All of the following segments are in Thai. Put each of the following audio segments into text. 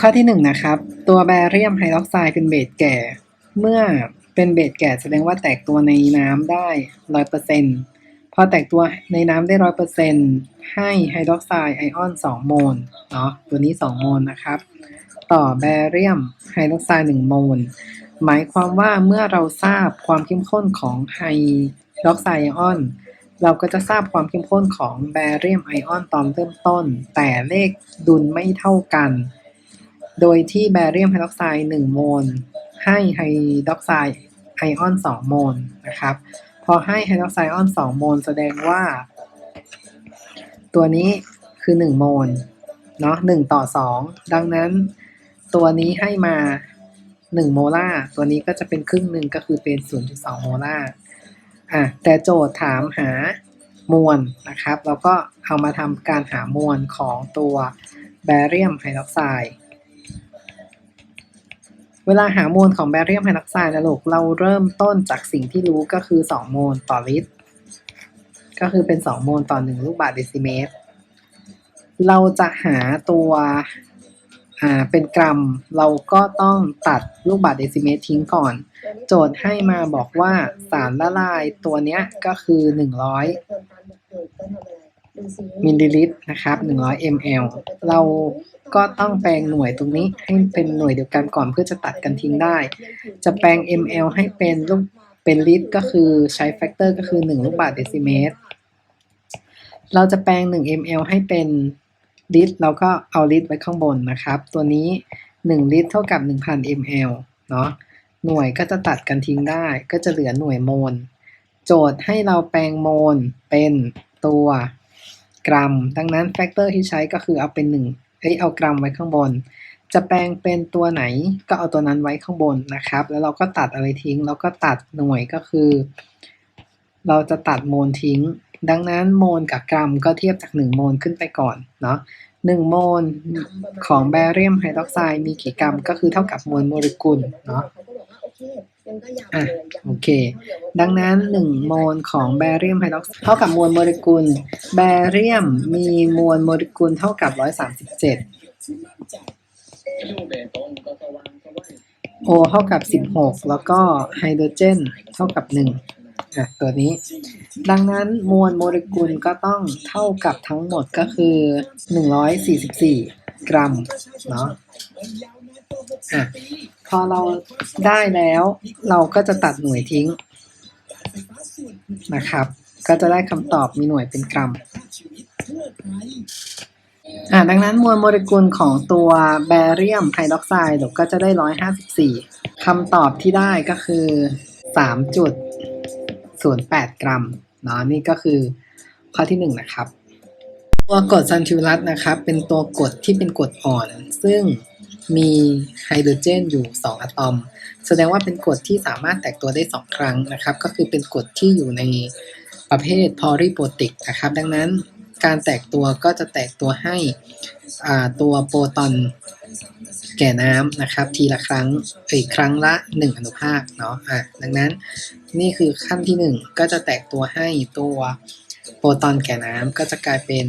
ข้อที่หนึ่งนะครับ ตัวแบเรียมไฮดรอกไซด์เป็นเบสแก่ เมื่อเป็นเบสแก่แสดงว่าแตกตัวในน้ำได้ร้อยเปอร์เซ็นต์พอแตกตัวในน้ำได้ร้อยเปอร์เซ็นต์ให้ไฮดรอกไซด์ไอออนสองโมลเนาะตัวนี้สองโมลนะครับ ต่อแบเรียมไฮดรอกไซด์หนึ่งโมลหมายความว่าเมื่อเราทราบความเข้มข้นของไฮดรอกไซด์ไอออนเราก็จะทราบความเข้มข้นของแบเรียมไอออนตอนเริ่มต้น แต่เลขดุลไม่เท่ากัน โดยที่แบเรียมไฮดรอกไซด์1โมลให้ไฮดรอกไซด์ไอออน 2 โมลนะครับ พอให้ไฮดรอกไซด์ไอออน 2 โมลแสดงว่า ตัวนี้คือ 1 โมลเนาะ1ต่อ 2 ดังนั้นตัวนี้ให้มา 1 โมลาร์ตัวนี้ก็จะเป็นครึ่งหนึ่งก็คือเป็น 0.2 โมลาร์อะแต่โจทย์ถามหามวลนะครับ แล้วก็เอามาทำการหามวลของตัวแบเรียมไฮดรอกไซด์ เวลาหาโมลของแบเรียมไฮดรอกไซด์นะลูก เราเริ่มต้นจากสิ่งที่รู้ก็คือ 2 โมลต่อลิตร ก็คือเป็น 2 โมลต่อ 1 ลูกบาศก์เดซิเมตร เราจะหาตัวอ่าเป็นกรัม เราก็ต้องตัดลูกบาศก์เดซิเมตรทิ้งก่อน โจทย์ให้มาบอกว่าสารละลายตัวเนี้ยก็คือ 100 มิลลิลิตรนะครับ 100 ml เรา ก็ต้องแปลงหน่วยตรงนี้ให้เป็นหน่วยเดียวกันก่อนเพื่อจะตัดกันทิ้งได้ จะแปลง ml ให้เป็นลูกเป็นลิตรก็คือใช้แฟกเตอร์ก็คือ 1 ลูกบาศก์เดซิเมตร เราจะแปลง 1 ml ให้เป็นลิตรเราก็เอาลิตรไว้ข้างบนนะครับ ตัวนี้ 1 ลิตรเท่ากับ 1,000 ml เนาะหน่วยก็จะตัดกันทิ้งได้ ก็จะเหลือหน่วยโมล โจทย์ให้เราแปลงโมลเป็นตัวกรัม ดังนั้นแฟกเตอร์ที่ใช้ก็คือเอาเป็น 1 เอ้ยเอากรัมไว้ข้างบน จะแปลงเป็นตัวไหนก็เอาตัวนั้นไว้ข้างบนนะครับ แล้วเราก็ตัดอะไรทิ้ง แล้วก็ตัดหน่วยก็คือ เราจะตัดโมลทิ้ง ดังนั้นโมลกับกรัมก็เทียบจาก 1 โมลขึ้นไปก่อนเนาะ1โมลของแบเรียมไฮดรอกไซด์มีกี่กรัมก็คือเท่ากับมวลโมเลกุลเนาะ อะโอเค ดังนั้น1โมลของแบเรียมไฮดรอกไซด์เท่ากับมวลโมเลกุล แบเรียมมีมวลโมเลกุลเท่ากับ137โอเท่ากับ16แล้วก็ไฮโดรเจนเท่ากับ1อะตัวนี้ ดังนั้นมวลโมเลกุลก็ต้องเท่ากับทั้งหมดก็คือ144กรัมเนาะอะ พอเราได้แล้ว เราก็จะตัดหน่วยทิ้งนะครับ ก็จะได้คำตอบมีหน่วยเป็นกรัมอ่าดังนั้นมวลโมเลกุลของตัวแบเรียมไฮดรอกไซด์ก็จะได้154คำตอบที่ได้ก็คือ3.08กรัมเนาะนี่ก็คือข้อที่1นะครับ ตัวกรดซันทิวรัสนะครับ เป็นตัวกรดที่เป็นกรดอ่อน ซึ่ง มีไฮโดรเจนอยู่ 2 อะตอม แสดงว่าเป็นกรดที่สามารถแตกตัวได้ 2 ครั้งนะครับ ก็คือเป็นกรดที่อยู่ในประเภทพอริโปรติกนะครับ ดังนั้นการแตกตัวก็จะแตกตัวให้ตัวโปรตอนแก่น้ำนะครับ ทีละครั้งอีกครั้งละ 1 อนุภาคเนาะอะดังนั้นนี่คือขั้นที่ 1 ก็จะแตกตัวให้ตัวโปรตอนแก่น้ำก็จะกลายเป็น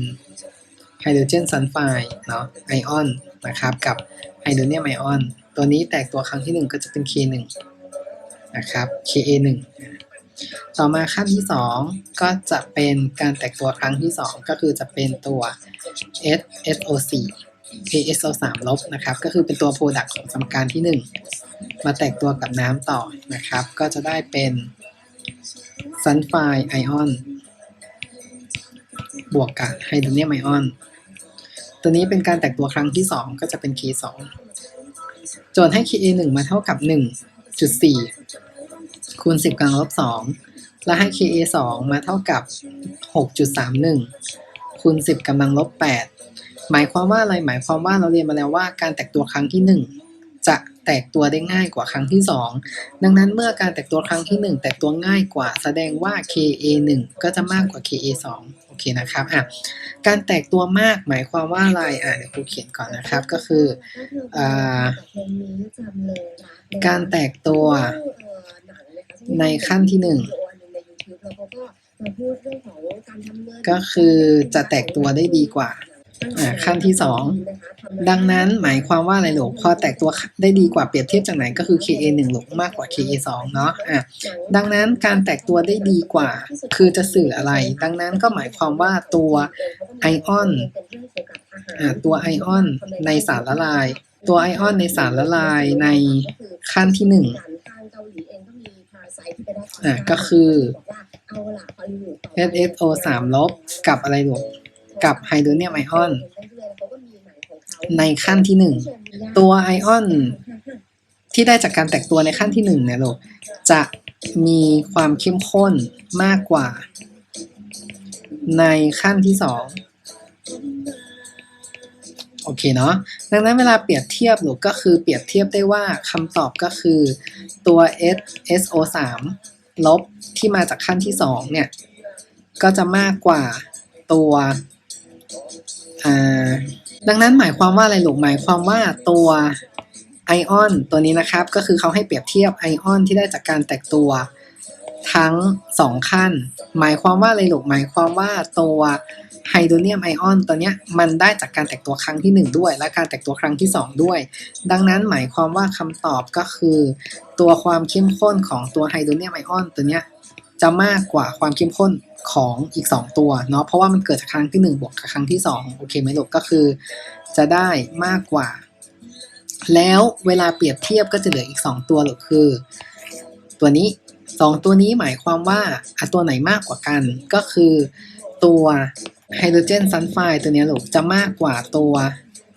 ไฮโดรเจนซัลไฟด์เนาะไอออน นะครับ กับไฮโดรเนียมไอออน ตัวนี้แตกตัวครั้งที่ 1 ก็จะเป็น K1 นะครับ Ka1 ต่อมาขั้นที่ 2 ก็จะเป็นการแตกตัวครั้งที่ 2 ก็คือจะเป็นตัว SSO4 ASO3 ลบนะครับ ก็คือเป็นตัวโปรดักต์ของสมการที่ 1 มาแตกตัวกับน้ำต่อนะครับ ก็จะได้เป็นซัลไฟไอออนบวกกับไฮโดรเนียมไอออน ตัวนี้เป็นการแตกตัวครั้งที่ 2 ก็จะเป็น K2 โจทย์ให้ Ka1 มาเท่ากับ 1.4 คูณ 10กำลังลบ 2 และให้ Ka 2มาเท่ากับ 6.31 คูณ 10กำลังลบ 8 หมายความว่าอะไร หมายความว่าเราเรียนมาแล้วว่าการแตกตัวครั้งที่ 1 จะแตกตัวได้ง่ายกว่าครั้งที่ 2 ดังนั้นเมื่อการแตกตัวครั้งที่ 1 แตกตัวง่ายกว่า แสดงว่า Ka 1ก็จะมากกว่า Ka 2โอ เคนะครับอะการแตกตัวมากหมายความว่าอะไรอะเดี๋ยวครูเขียนก่อนนะครับก็คืออ่าการแตกตัวในขั้นที่หนึ่งก็คือจะแตกตัวได้ดีกว่าอ่า ขั้นที่สองดังนั้นหมายความว่าอะไรหลูกพอแตกตัวได้ดีกว่าเปรียบเทียบจากไหนก็คือ Ka 1ลูกมากกว่า Ka 2เนาะอะดังนั้นการแตกตัวได้ดีกว่า คือจะสื่ออะไร ดังนั้นก็หมายความว่าตัวไอออนอะตัวไอออนในสารละลาย ตัวไอออนในสารละลายในขั้นที่หนึ่งอะก็คือ SSO 3ลบกับอะไรหลูก กับไฮโดรเนียมไอออน ในขั้นที่หนึ่งตัวไอออนที่ได้จากการแตกตัวในขั้นที่หนึ่งเนี่ยลูกจะมีความเข้มข้นมากกว่า ในขั้นที่สองโอเคเนาะดังนั้นเวลาเปรียบเทียบลูกก็คือเปรียบเทียบได้ว่าคำตอบก็คือตัว S SO 3 ลบที่มาจากขั้นที่สองเนี่ย ก็จะมากกว่าตัว อ่าดังนั้นหมายความว่าอะไรหลกหมายความว่าตัวไอออนตัวนี้นะครับ ก็คือเขาให้เปรียบเทียบไอออนที่ได้จากการแตกตัวทั้งสองขั้น หมายความว่าอะไรหลกหมายความว่าตัวไฮโดรเนียมไอออนตัวเนี้ยมันได้จากการแตกตัวครั้งที่หนึ่งด้วย และการแตกตัวครั้งที่สองด้วย ดังนั้นหมายความว่าคำตอบก็คือ ตัวความเข้มข้นของตัวไฮโดรเนียมไอออนตัวเนี้ยจะมากกว่าความเข้มข้น ของอีก 2 ตัวเนาะเพราะว่ามันเกิดจากครั้งที่ 1 บวกกับครั้งที่ 2 โอเคไหมลูกก็คือ จะได้มากกว่า แล้วเวลาเปรียบเทียบก็จะเหลืออีก 2 ตัวหรอกคือ ตัวนี้ 2 ตัวนี้หมายความว่าอะตัวไหนมากกว่ากัน ก็คือตัวไฮโดรเจนซัลไฟด์ตัวนี้ลูกจะมากกว่าตัว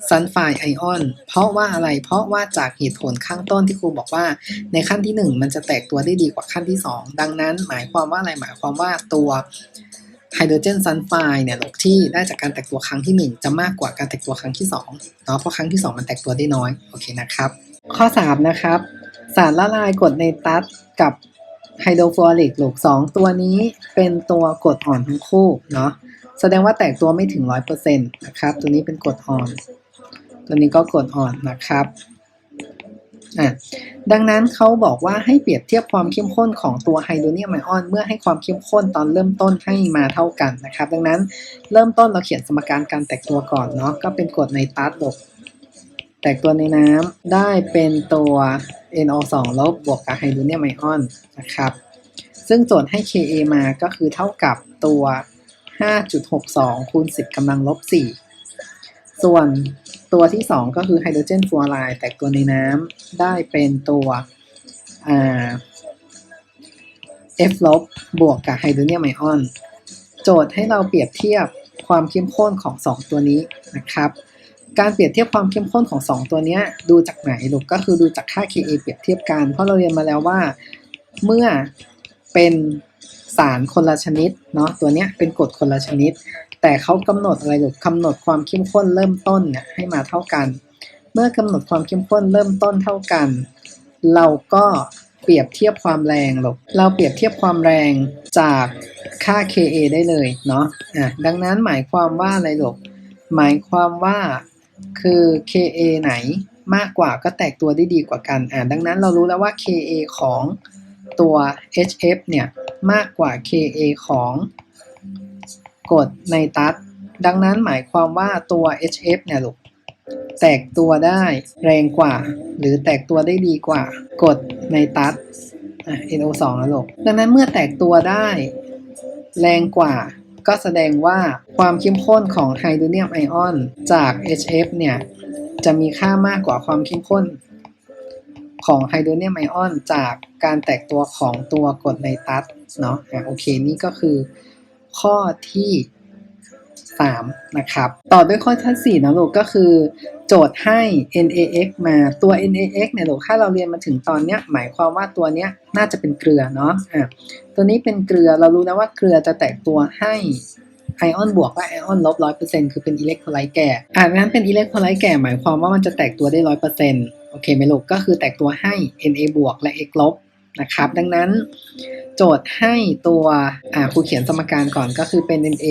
ซัลไฟด์ไอออน เพราะว่าอะไร เพราะว่าจากเหตุผลข้างต้นที่ครูบอกว่า ในขั้นที่ 1 มันจะแตกตัวได้ดีกว่าขั้นที่ 2 ดังนั้นหมายความว่าอะไรหมายความว่าตัวไฮโดรเจนซัลไฟด์เนี่ยลูกที่ได้จากการแตกตัวครั้งที่ 1 จะมากกว่าการแตกตัวครั้งที่2เนาะเพราะครั้งที่ 2 มันแตกตัวได้น้อยโอเคนะครับ ข้อ 3 นะครับ สารละลายกรดในตัสกับไฮโดรฟลูออริกหลูก2ตัวนี้เป็นตัวกรดอ่อนทั้งคู่เนาะแสดงว่าแตกตัวไม่ถึง 100%นะครับ ตัวนี้เป็นกรดอ่อน ตัวนี้ก็กดอ่อนนะครับอะดังนั้นเขาบอกว่าให้เปรียบเทียบความเข้มข้นของตัวไฮโดรเนียมไอออนเมื่อให้ความเข้มข้นตอนเริ่มต้นให้มาเท่ากันนะครับ ดังนั้นเริ่มต้นเราเขียนสมการการแตกตัวก่อนเนาะก็เป็นกรดในตัสลบแตกตัวในน้ำได้เป็นตัว NO2 ลบบวกกับไฮโดรเนียมไอออนนะครับ ซึ่งโจทย์ให้ Ka มาก็คือเท่ากับตัว 5.62คูณ10กำลังลบ4ส่วน ตัวที่ 2 ก็คือไฮโดรเจนฟลูออไรด์แตกตัวในน้ำได้เป็นตัวอ่า F ลบบวกกับไฮโดรเนียมไอออน โจทย์ให้เราเปรียบเทียบความเข้มข้นของ 2 ตัวนี้นะครับ การเปรียบเทียบความเข้มข้นของ 2 ตัวนี้ดูจากไหนลูกก็คือดูจากค่า Ka เปรียบเทียบกัน เพราะเราเรียนมาแล้วว่า เมื่อเป็นสารคนละชนิดเนาะตัวเนี้ยเป็นกรดคนละชนิด แต่เขากำหนดอะไรหรือกำหนดความเข้มข้นเริ่มต้นเนี่ยให้มาเท่ากัน เมื่อกำหนดความเข้มข้นเริ่มต้นเท่ากัน เราก็เปรียบเทียบความแรงหรอกเราเปรียบเทียบความแรงจากค่า Ka ได้เลยเนาะอะดังนั้นหมายความว่าอะไรหรอกหมายความว่าคือ Ka ไหนมากกว่าก็แตกตัวได้ดีกว่ากันอะดังนั้นเรารู้แล้วว่า Ka ของตัว HF เนี่ยมากกว่า Ka ของ กรดในตัสดังนั้นหมายความว่าตัว HF เนี่ยลูกแตกตัวได้แรงกว่า หรือแตกตัวได้ดีกว่ากรดในตัสอะ NO2 แล้วลูกดังนั้นเมื่อแตกตัวได้ แรงกว่า ก็แสดงว่าความเข้มข้นของไฮโดรเนียมไอออนจาก HF เนี่ยจะมีค่ามากกว่าความเข้มข้นของไฮโดรเนียมไอออนจากการแตกตัวของตัวกรดในตัสเนาะอะโอเค นี่ก็คือ ข้อที่3นะครับต่อด้วยข้อที่4นะลูกก็คือ โจทย์ให้ NaX มาตัว NaX เนี่ยลูกถ้าเราเรียนมาถึงตอนเนี้ยหมายความว่าตัวเนี้ยน่าจะเป็นเกลือเนาะอะตัวนี้เป็นเกลือเรารู้แล้วว่าเกลือจะแตกตัวให้ไอออนบวกและไอออนลบร้อยเปอร์เซ็นต์คือเป็นอิเล็กโทรไลต์แก่อ่างั้นเป็นอิเล็กโทรไลต์แก่หมายความว่ามันจะแตกตัวได้ร้อยเปอร์เซ็นต์โอเคไหมลูกก็คือแตกตัวให้ Na บวกและ X ลบ นะครับ ดังนั้นโจทย์ให้ตัวอ่าครูเขียนสมการก่อนก็คือเป็น Na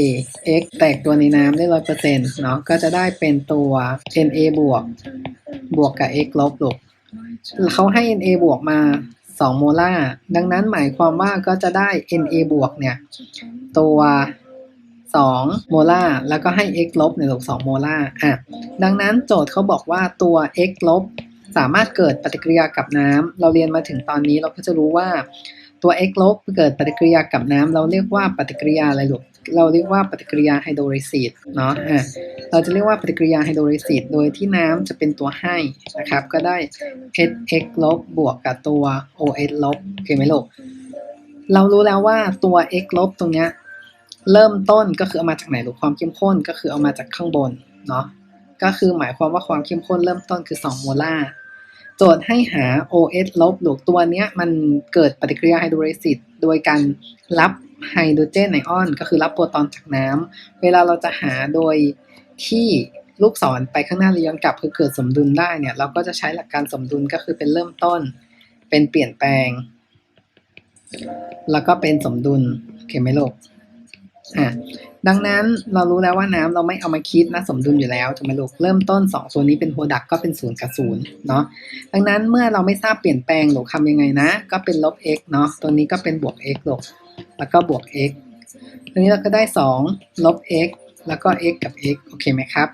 x แตกตัวในน้ำได้ร้อยเปอร์เซ็นต์เนาะก็จะได้เป็นตัว Na บวก บวกกับ X ลบลูกเขาให้ Na บวกมา 2 โมลาร์ดังนั้นหมายความว่าก็จะได้ Na บวกเนี่ย ตัว2โมลาร์แล้วก็ให้ x ลบเนี่ยลูก2โมลาร์อะดังนั้นโจทย์เขาบอกว่าตัว x ลบ สามารถเกิดปฏิกิริยากับน้ำเราเรียนมาถึงตอนนี้เราก็จะรู้ว่าตัว x ลบเกิดปฏิกิริยากับน้ำเราเรียกว่าปฏิกิริยาอะไรลูกเราเรียกว่าปฏิกิริยาไฮโดรลิซิสเนาะอะเราจะเรียกว่าปฏิกิริยาไฮโดรลิซิสโดยที่น้ำจะเป็นตัวให้นะครับ ก็ได้ x ลบบวกกับตัว o s ลบโอเคไหมลูกเรารู้แล้วว่าตัว x ลบตรงเนี้ยเริ่มต้นก็คือเอามาจากไหนหรือความเข้มข้นก็คือเอามาจากข้างบนเนาะก็คือหมายความว่าความเข้มข้นเริ่มต้นคือ 2 โมลาร์ โจทย์ให้หา OS ลบหรือตัวเนี้ยมันเกิดปฏิกิริยาไฮโดรลิซิสโดยการรับไฮโดรเจนไอออน ก็คือรับโปรตอนจากน้ำ เวลาเราจะหาโดยที่ลูกศรไปข้างหน้าและย้อนกลับคือเกิดสมดุลได้เนี่ย เราก็จะใช้หลักการสมดุลก็คือเป็นเริ่มต้น เป็นเปลี่ยนแปลง แล้วก็เป็นสมดุลโอเคไหมลูกอะ ดังนั้นเรารู้แล้วว่าน้ำเราไม่เอามาคิดนะสมดุลอยู่แล้วถูกไหมลูกเริ่มต้น 2 ตัวนี้เป็นโปรดักก็เป็นศูนย์กับศูนย์เนาะดังนั้นเมื่อเราไม่ทราบเปลี่ยนแปลงหรือทำยังไงนะ ก็เป็นลบ x เนาะตัวนี้ก็เป็นบวก x ลูกแล้วก็บวก x ทีนี้เราก็ได้ 2 ลบ x แล้วก็ x กับ x โอเคไหมครับ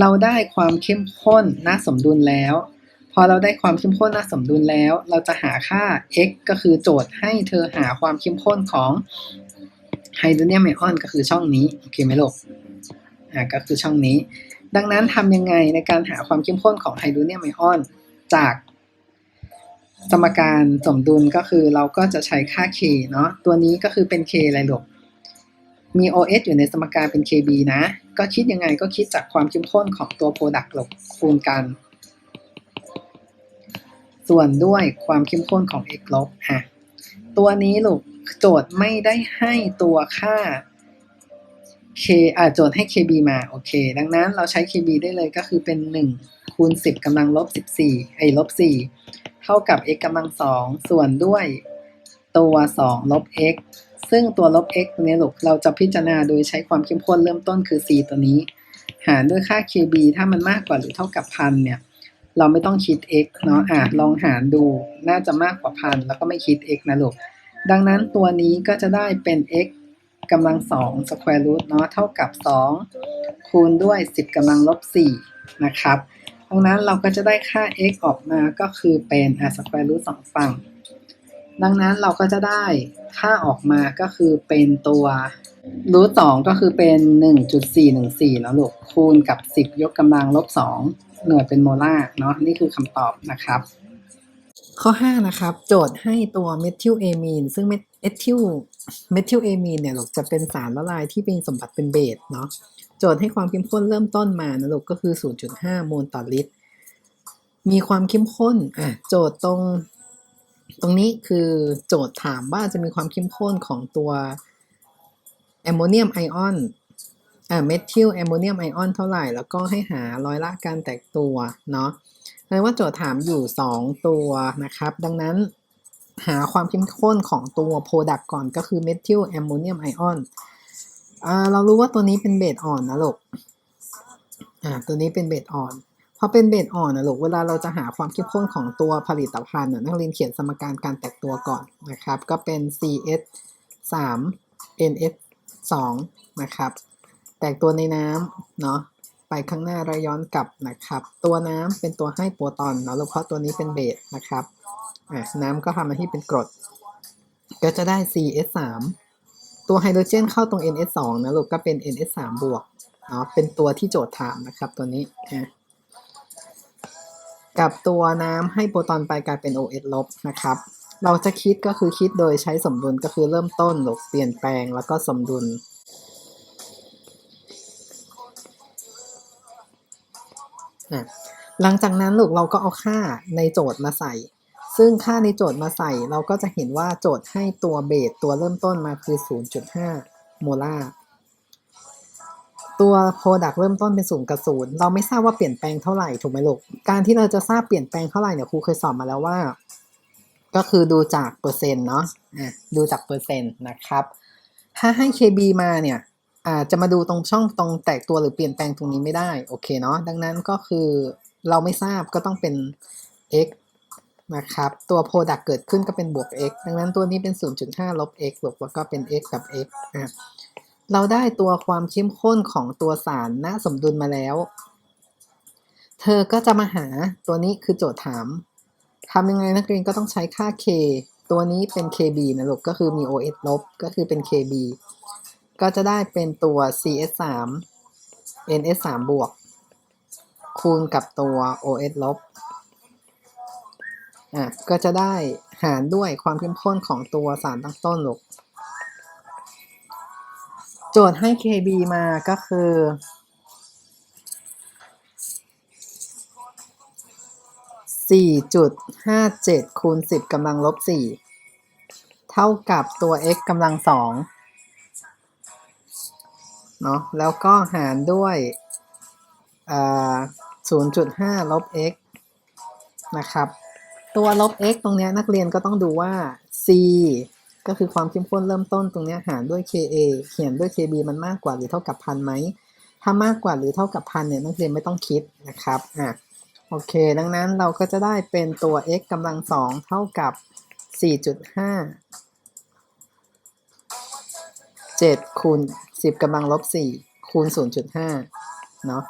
เราได้ความเข้มข้นน้าสมดุลแล้ว พอเราได้ความเข้มข้นน้าสมดุลแล้ว เราจะหาค่า x ก็คือโจทย์ให้เธอหาความเข้มข้นของ ไฮโดรเนียมไอออนก็คือช่องนี้โอเคไหมลูกอ่าก็คือช่องนี้ ดังนั้นทำยังไงในการหาความเข้มข้นของไฮโดรเนียมไอออนจากสมการสมดุลก็คือเราก็จะใช้ค่า k เนาะตัวนี้ก็คือเป็น k อะไรลูกมี OS อยู่ในสมการเป็น KB นะ ก็คิดยังไงก็คิดจากความเข้มข้นของตัว Product ลบคูณกัน ส่วนด้วยความเข้มข้นของ x ลบอะ ตัวนี้ลูกโจทย์ไม่ได้ให้ตัวค่า k อ่าโจทย์ให้ kb มาโอเค ดังนั้นเราใช้ kb ได้เลยก็คือเป็น 1 คูณ 10กำลังลบ 14 ไอ้ลบ 4 เท่ากับ x กำลัง 2 ส่วนด้วยตัว 2 ลบ x ซึ่งตัวลบ x ตัวนี้ลูกเราจะพิจารณาโดยใช้ความเข้มข้นเริ่มต้นคือ c ตัวนี้ หารด้วยค่า kb ถ้ามันมากกว่าหรือเท่ากับพันเนี่ย เราไม่ต้องคิด x เนาะอะลองหารดู น่าจะมากกว่าพันแล้วก็ไม่คิด x นะลูก ดังนั้นตัวนี้ก็จะได้เป็น x กำลังสองสแควร์รูทเนาะเท่ากับ 2 คูณด้วย 10กำลังลบ4นะครับดังนั้นเราก็จะได้ค่า x ออกมาก็คือเป็นอะสแควร์รูทสองฝั่ง ดังนั้นเราก็จะได้ค่าออกมาก็คือเป็นตัวรูทสองก็คือเป็น 1.414แล้วลูกคูณกับ 10 ยกกำลังลบ2 หน่วยเป็นโมลาร์เนาะนี่คือคำตอบนะครับ ข้อ 5 นะครับ โจทย์ให้ตัวเมทิลเอมีนซึ่งเมทิลเมทิลเอมีนเนี่ยลูกจะเป็นสารละลายที่มีสมบัติเป็นเบสเนาะโจทย์ให้ความเข้มข้นเริ่มต้นมานะลูกก็คือ 0.5 โมลต่อลิตร มีความเข้มข้นอะโจทย์ตรงตรงนี้คือโจทย์ถามว่าจะมีความเข้มข้นของตัวแอมโมเนียมไอออน อ่าเมทิลแอมโมเนียมไอออนเท่าไหร่ แล้วก็ให้หาร้อยละการแตกตัวเนาะแปลว่าโจทย์ถามอยู่ 2 ตัวนะครับ ดังนั้นหาความเข้มข้นของตัวโปรดักต์ก่อนก็คือเมทิลแอมโมเนียมไอออนเรารู้ว่าตัวนี้เป็นเบสอ่อนนะลูกอ่าตัวนี้เป็นเบสอ่อนพอเป็นเบสอ่อนนะลูกเวลาเราจะหาความเข้มข้นของตัวผลิตภัณฑ์น่ะนักเรียนเขียนสมการการแตกตัวก่อนนะครับ ก็เป็น CS 3 NS 2นะครับ แตกตัวในน้ำเนาะไปข้างหน้าแล้วย้อนกลับนะครับ ตัวน้ำเป็นตัวให้โปรตอนเนาะแล้วเพราะตัวนี้เป็นเบสนะครับอะน้ำก็ทำหน้าที่เป็นกรด ก็จะได้ CS3 ตัวไฮโดรเจนเข้าตรง NS2 นะลูกก็เป็น NS3 บวกเนาะเป็นตัวที่โจทย์ถามนะครับตัวนี้อะกับตัวน้ำให้โปรตอนไปกลายเป็น OS ลบนะครับ เราจะคิดก็คือคิดโดยใช้สมดุลก็คือเริ่มต้นลบเปลี่ยนแปลงแล้วก็สมดุล อะหลังจากนั้นลูกเราก็เอาค่าในโจทย์มาใส่ ซึ่งค่าในโจทย์มาใส่เราก็จะเห็นว่าโจทย์ให้ตัวเบสตัวเริ่มต้นมาคือ 0.5 โมลาร์ตัวโปรดักต์เริ่มต้นเป็นศูนย์กับศูนย์เราไม่ทราบว่าเปลี่ยนแปลงเท่าไหร่ถูกไหมลูก การที่เราจะทราบเปลี่ยนแปลงเท่าไหร่เนี่ยครูเคยสอนมาแล้วว่า ก็คือดูจากเปอร์เซ็นต์เนาะอะดูจากเปอร์เซ็นต์นะครับ ถ้าให้ KB มาเนี่ย อาจจะมาดูตรงช่องตรงแตกตัวหรือเปลี่ยนแปลงตรงนี้ไม่ได้โอเคเนาะดังนั้นก็คือเราไม่ทราบก็ต้องเป็น x นะครับตัว product เกิดขึ้นก็เป็นบวก x ดังนั้นตัวนี้เป็น 0.5 ลบ x ลบแล้วก็เป็น x กับ x อะเราได้ตัวความเข้มข้นของตัวสารณสมดุลมาแล้ว เธอก็จะมาหาตัวนี้คือโจทย์ถามทำยังไงนักเรียนก็ต้องใช้ค่า k ตัวนี้เป็น kb นะลูกก็คือมี os ลบก็คือเป็น kb ก็จะได้เป็นตัว cs 3 ns 3บวก คูณกับตัว os ลบ อะ ก็จะได้หารด้วยความเข้มข้นของตัวสารตั้งต้นลูก โจทย์ให้ kb มาก็คือ 4.57 คูณ 10กำลังลบ 4 เท่ากับตัว x กำลัง 2 เนาะแล้วก็หารด้วย0.5 ลบ x นะครับ ตัวลบ x ตรงเนี้ยนักเรียนก็ต้องดูว่า c ก็คือความเข้มข้นเริ่มต้นตรงเนี้ยหารด้วย ka เขียนด้วย kb มันมากกว่าหรือเท่ากับพันไหม ถ้ามากกว่าหรือเท่ากับพันเนี่ยนักเรียนไม่ต้องคิดนะครับอะโอเค ดังนั้นเราก็จะได้เป็นตัว x กำลังสองเท่ากับ 4.5 7คูณ10กำลังลบ4คูณ0.5เนาะ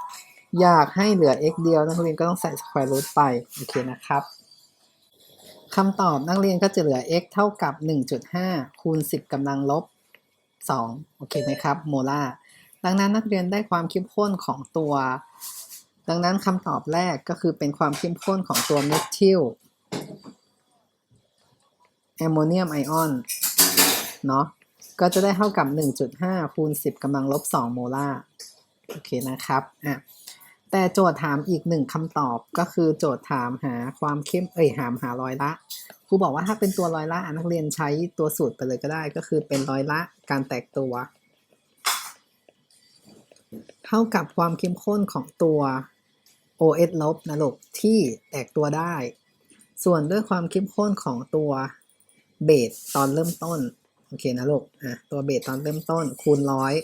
อยากให้เหลือ x เดียวนักเรียนก็ต้องใส่ square root ไป โอเคนะครับคำตอบนักเรียนก็จะเหลือ x เท่ากับ 1.5 คูณ 10กำลังลบ 2 โอเคไหมครับ โมลาร์ดังนั้นนักเรียนได้ความเข้มข้นของตัว ดังนั้นคำตอบแรกก็คือเป็นความเข้มข้นของตัวเมทิลแอมโมเนียมไอออนเนาะ ก็จะได้เท่ากับ 1.5 คูณ 10กำลังลบ 2 โมลาร์โอเคนะครับอะแต่โจทย์ถามอีกหนึ่งคำตอบก็คือโจทย์ถามหาความเข้มเอ้ยหามหาร้อยละครูบอกว่าถ้าเป็นตัวร้อยละอะนักเรียนใช้ตัวสูตรไปเลยก็ได้ ก็คือเป็นร้อยละการแตกตัว เท่ากับความเข้มข้นของตัว OS ลบนะลูกที่แตกตัวได้ ส่วนด้วยความเข้มข้นของตัวเบสตอนเริ่มต้น โอเคนะลูกอะตัวเบสตอนเริ่มต้นคูณร้อย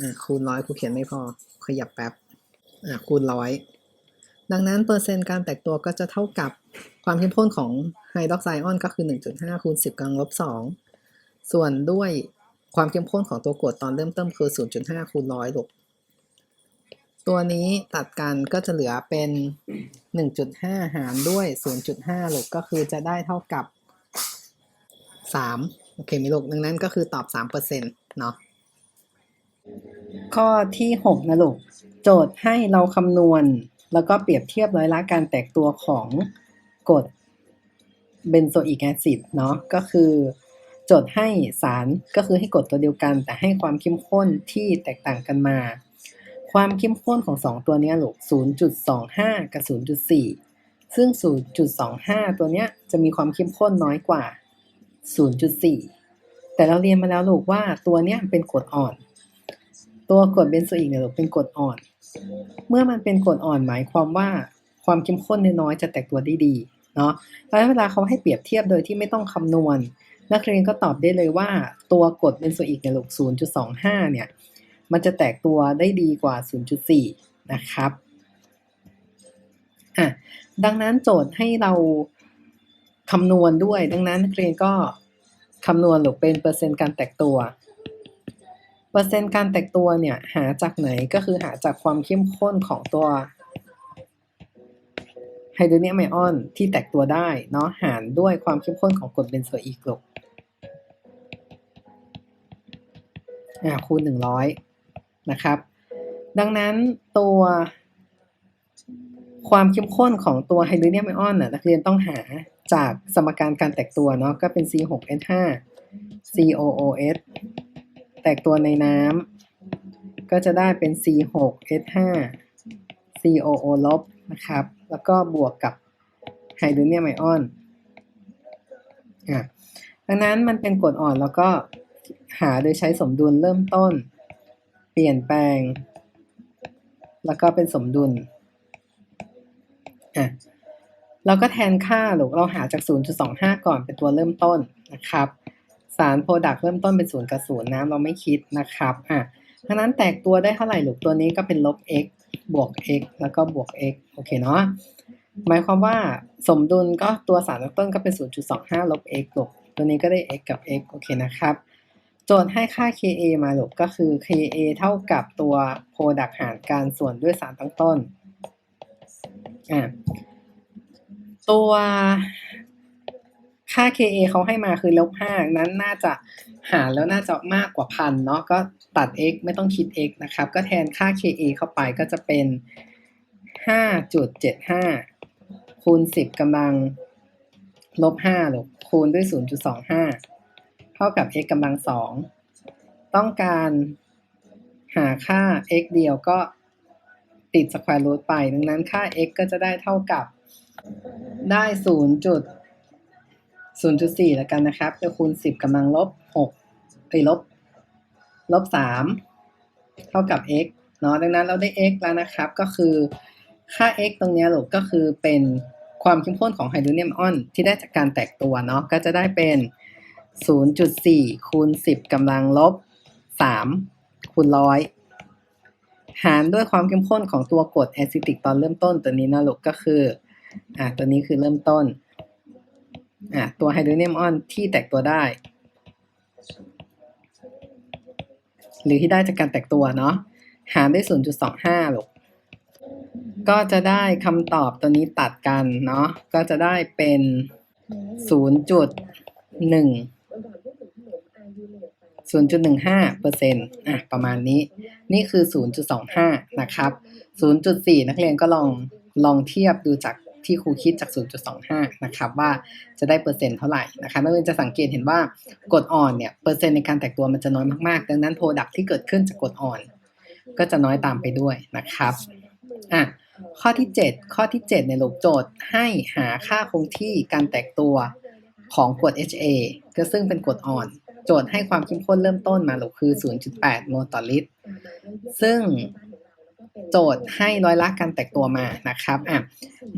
อะคูณร้อยครูเขียนไม่พอขยับแป๊บอะคูณร้อยดังนั้นเปอร์เซ็นต์การแตกตัวก็จะเท่ากับความเข้มข้นของไฮดรอกไซด์ออนก็คือ 1.5คูณ10กำลังลบ2ส่วนด้วยความเข้มข้นของตัวกรดตอนเริ่มต้นคือ 0.5คูณร้อยลูกตัวนี้ตัดกันก็จะเหลือเป็น 1.5 หารด้วย 0.5ลูกก็คือจะได้เท่ากับ 3 โอเคไหมลูกดังนั้นก็คือตอบ3%เปอร์เซ็นต์เนาะข้อที่6นะลูก โจทย์ให้เราคำนวณ แล้วก็เปรียบเทียบร้อยละการแตกตัวของกรดเบนโซอิกแอซิดเนาะก็คือโจทย์ให้สารก็คือให้กรดตัวเดียวกัน แต่ให้ความเข้มข้นที่แตกต่างกันมา ความเข้มข้นของ 2 ตัวนี้ลูก0.25 กับ 0.4 ซึ่ง 0.25 ตัวเนี้ยจะมีความเข้มข้นน้อยกว่า 0.4 แต่เราเรียนมาแล้วลูกว่าตัวเนี้ยเป็นกรดอ่อน ตัวกรดเบนโซอิกเนี่ยลูกเป็นกรดอ่อน เมื่อมันเป็นกรดอ่อนหมายความว่าความเข้มข้นน้อยจะแตกตัวได้ดีเนาะเพราะฉะนั้นเวลาเขาให้เปรียบเทียบโดยที่ไม่ต้องคำนวณ นักเรียนก็ตอบได้เลยว่าตัวกรดเบนโซอิกเนี่ยลูก0.25 เนี่ย มันจะแตกตัวได้ดีกว่า 0.4 นะครับอะดังนั้นโจทย์ให้เรา คำนวณด้วย ดังนั้นนักเรียนก็คำนวณหรือเป็นเปอร์เซ็นต์การแตกตัว เปอร์เซ็นต์การแตกตัวเนี่ยหาจากไหนก็คือหาจากความเข้มข้นของตัวไฮโดรเนียมไอออนที่แตกตัวได้เนาะหารด้วยความเข้มข้นของกรดเบนโซอิกลูกอ่าคูณ100 นะครับ ดังนั้นตัว ความเข้มข้นของตัวไฮดรเนียมไอออนน่ะนักเรียนต้องหาจากสมการการแตกตัวเนาะก็เป็น C6H5 COOS แตกตัวในน้ำก็จะได้เป็น C6H5 COO ลบนะครับ แล้วก็บวกกับไฮดรเนียมไอออนอะดังนั้นมันเป็นกรดอ่อนแล้วก็หาโดยใช้สมดุลเริ่มต้น เปลี่ยนแปลง แล้วก็เป็นสมดุล อะเราก็แทนค่าหรือเราหาจาก 0.25 ก่อนเป็นตัวเริ่มต้นนะครับ สารโปรดักต์เริ่มต้นเป็นศูนย์กับศูนย์นะเราไม่คิดนะครับอะดังนั้นแตกตัวได้เท่าไหร่ลูกตัวนี้ก็เป็นลบ x บวก x แล้วก็บวก x โอเคเนาะหมายความว่าสมดุลก็ตัวสารตั้งต้นก็เป็น 0.25 ลบ x ลูกตัวนี้ก็ได้ x กับ x โอเคนะครับ โจทย์ให้ค่า Ka มาลูกก็คือ Ka เท่ากับตัว product หารการส่วนด้วยสารตั้งต้น ตัวค่า Ka เขาให้มาคือลบห้านั้นน่าจะหารแล้วน่าจะมากกว่าพันเนาะก็ตัด x ไม่ต้องคิด x นะครับ ก็แทนค่า Ka เข้าไปก็จะเป็น 5.75 คูณ 10กำลังลบ5ลูกคูณด้วย 0.25 เท่ากับ x กำลังสองต้องการหาค่า x เดียวก็ ติด square root ไป ดังนั้นค่า x ก็จะได้เท่ากับได้0จุด0.4แล้วกันนะครับจะคูณ10กำลังลบ6ไปลบลบ3เท่ากับ x เนาะดังนั้นเราได้ x แล้วนะครับ ก็คือค่า x ตรงนี้ลูกก็คือเป็นความเข้มข้นของไฮโดรเนียมออนที่ได้จากการแตกตัวเนาะก็จะได้เป็น 0.4 คูณ 10กำลังลบ 3 คูณร้อย หารด้วยความเข้มข้นของตัวกรดแอซิติกตอนเริ่มต้นตัวนี้นะลูกก็คืออ่าตัวนี้คือเริ่มต้นอะตัวไฮโดรเนียมออนที่แตกตัวได้ หรือที่ได้จากการแตกตัวเนาะหารด้วย 0.25ลูกก็จะได้คำตอบตัวนี้ตัดกันเนาะก็จะได้เป็น 0.1 0.15เปอร์เซ็นต์อะประมาณนี้ นี่คือ 0.25 นะครับ 0.4 นักเรียนก็ลองลองเทียบดูจากที่ครูคิดจาก 0.25 นะครับว่าจะได้เปอร์เซ็นต์เท่าไหร่นะครับนักเรียนจะสังเกตเห็นว่ากดอ่อนเนี่ยเปอร์เซ็นต์ในการแตกตัวมันจะน้อยมากๆ ดังนั้นโปรดักที่เกิดขึ้นจากกดอ่อน ก็จะน้อยตามไปด้วยนะครับอะข้อที่ 7 ข้อที่ 7 ในหลูกโจทย์ให้หาค่าคงที่การแตกตัวของกรด HA ก็ซึ่งเป็นกรดอ่อน จทย์ให้ความเข้มข้นเริ่มต้นมาหลูกคือ 0.8โมลต่อลิตร ซึ่งโจทย์ให้ร้อยละการแตกตัวมานะครับอะ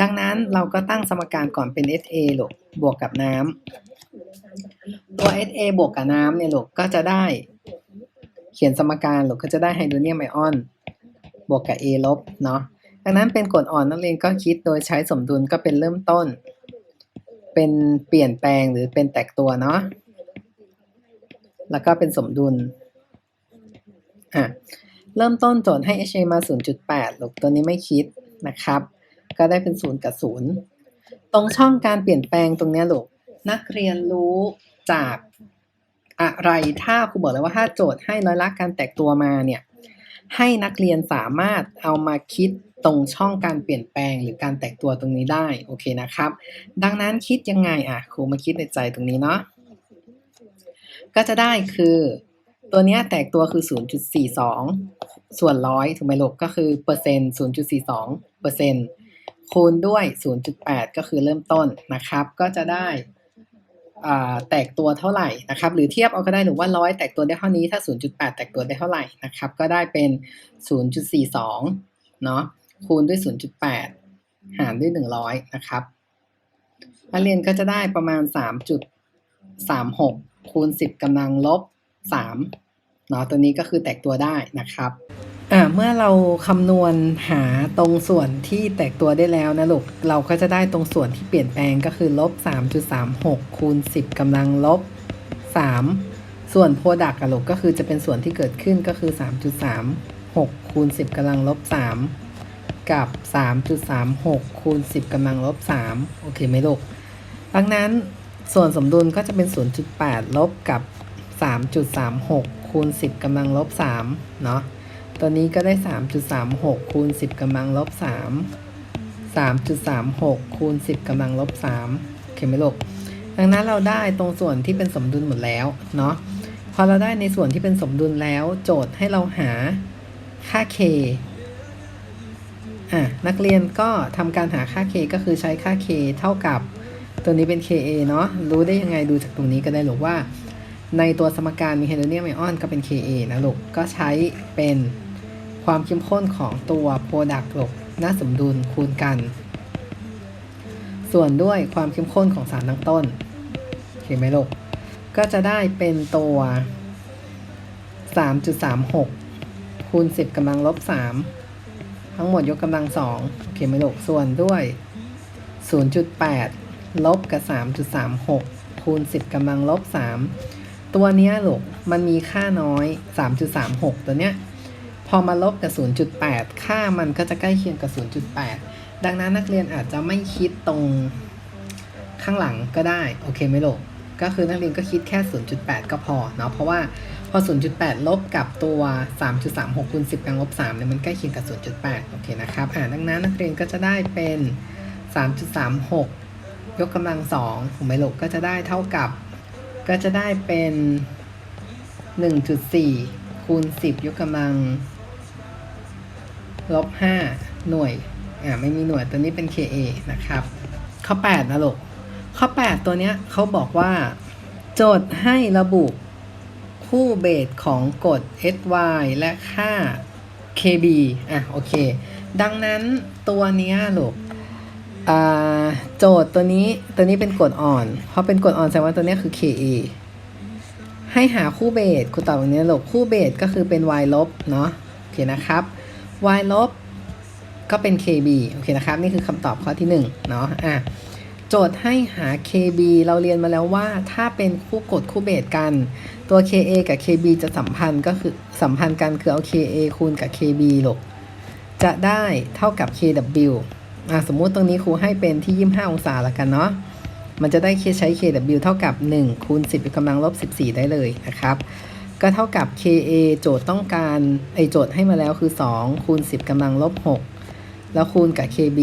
ดังนั้นเราก็ตั้งสมการก่อนเป็น HA ลูกบวกกับน้ำตัว HA บวกกับน้ำเนี่ยลูกก็จะได้ เขียนสมการลูกก็จะได้ไฮโดรเนียมไอออน บวกกับ A ลบเนาะดังนั้นเป็นกรดอ่อนนักเรียนก็คิดโดยใช้สมดุลก็เป็นเริ่มต้น เป็นเปลี่ยนแปลงหรือเป็นแตกตัวเนาะ แล้วก็เป็นสมดุลอะเริ่มต้นโจทย์ให้ HA มา 0.8ลูกตัวนี้ไม่คิดนะครับ ก็ได้เป็น 0 กับ 0 ตรงช่องการเปลี่ยนแปลงตรงนี้ลูกนักเรียนรู้จากอะไรถ้าครูบอกเลยว่าถ้าโจทย์ให้ร้อยละการแตกตัวมาเนี่ย ให้นักเรียนสามารถเอามาคิดตรงช่องการเปลี่ยนแปลงหรือการแตกตัวตรงนี้ได้ โอเคนะครับ ดังนั้นคิดยังไงอะครูมาคิดในใจตรงนี้เนาะ ก็จะได้คือ ตัวเนี้ยแตกตัวคือ 0.42 ส่วนร้อยถูกไหมลูกก็คือเปอร์เซ็นต์0.42เปอร์เซ็นต์คูณด้วย 0.8 ก็คือเริ่มต้นนะครับ ก็จะได้แตกตัวเท่าไหร่นะครับ หรือเทียบเอาก็ได้หรือว่าร้อยแตกตัวได้เท่านี้ถ้า 0.8 แตกตัวได้เท่าไหร่นะครับ ก็ได้เป็น 0.42 เนาะคูณด้วย 0.8 หารด้วย 100 นะครับนักเรียนก็จะได้ประมาณ 3.36 คูณ 10กำลังลบ3เนาะตัวนี้ก็คือแตกตัวได้นะครับอ่าเมื่อเราคำนวณหาตรงส่วนที่แตกตัวได้แล้วนะลูกเราก็จะได้ตรงส่วนที่เปลี่ยนแปลงก็คือลบ3.36คูณ10กำลังลบ3 ส่วนโพดักอะลูกก็คือจะเป็นส่วนที่เกิดขึ้นก็คือ 3.36คูณ10กำลังลบ3 กับ 3.36คูณ10กำลังลบ3โอเคไหมลูกดังนั้น ส่วนสมดุลก็จะเป็น 0.8 ลบกับ 3.36 คูณ 10กำลังลบ3เนาะ ตัวนี้ก็ได้ 3.36 คูณ 10กำลังลบ3 3.36 คูณ 10กำลังลบ3โอเคไหมลูก ดังนั้นเราได้ตรงส่วนที่เป็นสมดุลหมดแล้วเนาะ พอเราได้ในส่วนที่เป็นสมดุลแล้ว โจทย์ให้เราหาค่า k อะนักเรียนก็ทำการหาค่า k ก็คือใช้ค่า k เท่ากับ ตัวนี้เป็น ka เนาะรู้ได้ยังไงดูจากตรงนี้ก็ได้หรือว่า ในตัวสมการมีไฮโดรเนียมไอออนก็เป็น Ka นะลูกก็ใช้เป็นความเข้มข้นของตัวโปรดักต์ลูกน้าสมดุลคูณกัน ส่วนด้วยความเข้มข้นของสารตั้งต้นเห็นไหมลูกก็จะได้เป็นตัว 3.36 คูณ 10กำลังลบ 3 ทั้งหมดยกกำลัง2โอเคไหมลูกส่วนด้วย 0.8 ลบกับ 3.36 คูณ 10กำลังลบ 3 ตัวเนี้ยลูกมันมีค่าน้อย 3.36 ตัวเนี้ย พอมาลบกับ 0.8 ค่ามันก็จะใกล้เคียงกับ 0.8 ดังนั้นนักเรียนอาจจะไม่คิดตรงข้างหลังก็ได้ โอเคไหมลูกก็คือนักเรียนก็คิดแค่ 0.8 ก็พอเนาะเพราะว่าพอ 0.8 ลบกับตัว 3.36คูณ10กำลังลบ3เนี่ยมันใกล้เคียงกับ 0.8 โอเคนะครับ อ่าดังนั้นนักเรียนก็จะได้เป็น 3.36 ยกกำลัง2ถูกไหมลูกก็จะได้เท่ากับ ก็จะได้เป็น 1.4 คูณ 10 ยกกำลังลบ5หน่วย อ่าไม่มีหน่วยตัวนี้เป็น KA นะครับ ข้อ 8 นะลูก ข้อ 8 ตัวเนี้ยเขาบอกว่า โจทย์ให้ระบุคู่เบสของกฎ sy และค่า kb อะ โอเค ดังนั้นตัวเนี้ยลูก โจทย์ตัวนี้ตัวนี้เป็นกฎอ่อน เพราะเป็นกฎอ่อนแสดงว่าตัวนี้คือ ka ให้หาคู่เบสครูตอบอย่างนี้หลูกคู่เบสก็คือเป็น y ลบเนาะโอเคนะครับ y ลบก็เป็น kb โอเคนะครับ นี่คือคำตอบข้อที่1เนาะอะโจทย์ให้หา kb เราเรียนมาแล้วว่าถ้าเป็นคู่กฎคู่เบสกัน ตัว ka กับ kb จะสัมพันธ์ก็คือสัมพันธ์กันคือเอา ka คูณกับ kb หลูกจะได้เท่ากับ kw สมมุติตรงนี้ครูให้เป็นที่ 25 องศาละกันเนาะ มันจะได้เคใช้ kw เท่ากับ 1 คูณ 10ยกกำลังลบ 14 ได้เลยนะครับ ก็เท่ากับ ka โจทย์ต้องการไอโจทย์ให้มาแล้วคือ 2 คูณ 10กำลังลบ 6 แล้วคูณกับ kb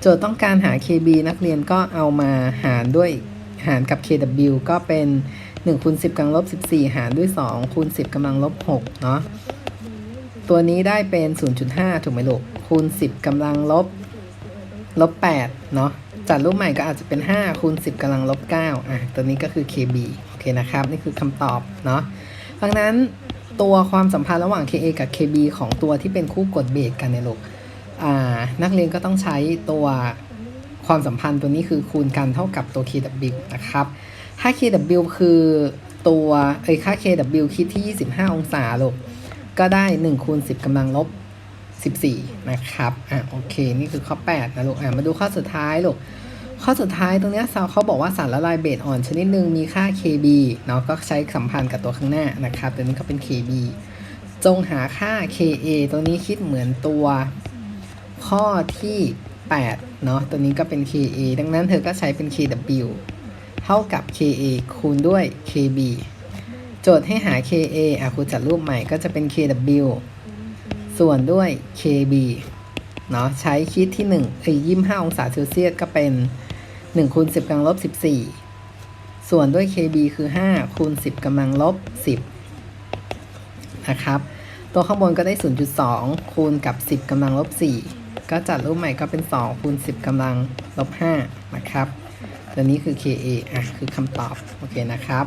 โจทย์ต้องการหา kb นักเรียนก็เอามาหารด้วยหารกับ kw ก็เป็น1คูณ10กำลังลบ 14 หารด้วย 2 คูณ 10กำลังลบ 6 เนาะ ตัวนี้ได้เป็น 0.5 ถูกไหมลูก คูณ 10กำลังลบ ลบ8เนาะจัดรูปใหม่ก็อาจจะเป็น 5 คูณ 10กำลังลบ9อะตัวนี้ก็คือ kb โอเคนะครับ นี่คือคำตอบเนาะดังนั้นตัวความสัมพันธ์ระหว่าง ka กับ kb ของตัวที่เป็นคู่กฎเบสกันเนี่ยลูกอ่านักเรียนก็ต้องใช้ตัวความสัมพันธ์ตัวนี้คือคูณกันเท่ากับตัว kw นะครับ ถ้า kw คือตัวเอ้ยค่า kw คิดที่ 25 องศาลูกก็ได้1คูณ10กำลังลบ 14 นะครับ อะโอเค นี่คือข้อ 8 นะลูก อะมาดูข้อสุดท้ายลูก ข้อสุดท้ายตรงเนี้ยเขาบอกว่าสารละลายเบสอ่อนชนิดหนึ่งมีค่า kb เนาะ ก็ใช้สัมพันธ์กับตัวข้างหน้านะครับตัวนี้ก็เป็น kb จงหาค่า ka ตัวนี้คิดเหมือนตัวข้อที่ 8 เนาะ ตัวนี้ก็เป็น ka ดังนั้นเธอก็ใช้เป็น kw เท่ากับ ka คูณด้วย kb โจทย์ให้หา ka อะครูจัดรูปใหม่ก็จะเป็น kw ส่วนด้วย kb เนาะใช้คิดที่1เอ้ย25 องศาเซลเซียสก็เป็น1คูณ10กำลังลบ 14 ส่วนด้วย kb คือ 5 คูณ 10กำลังลบ 10 นะครับ ตัวข้างบนก็ได้ 0.2 คูณกับ 10กำลังลบ 4 ก็จัดรูปใหม่ก็เป็น 2 คูณ 10กำลังลบ 5 นะครับ ตัวนี้คือ ka อะ คือคำตอบ โอเคนะครับ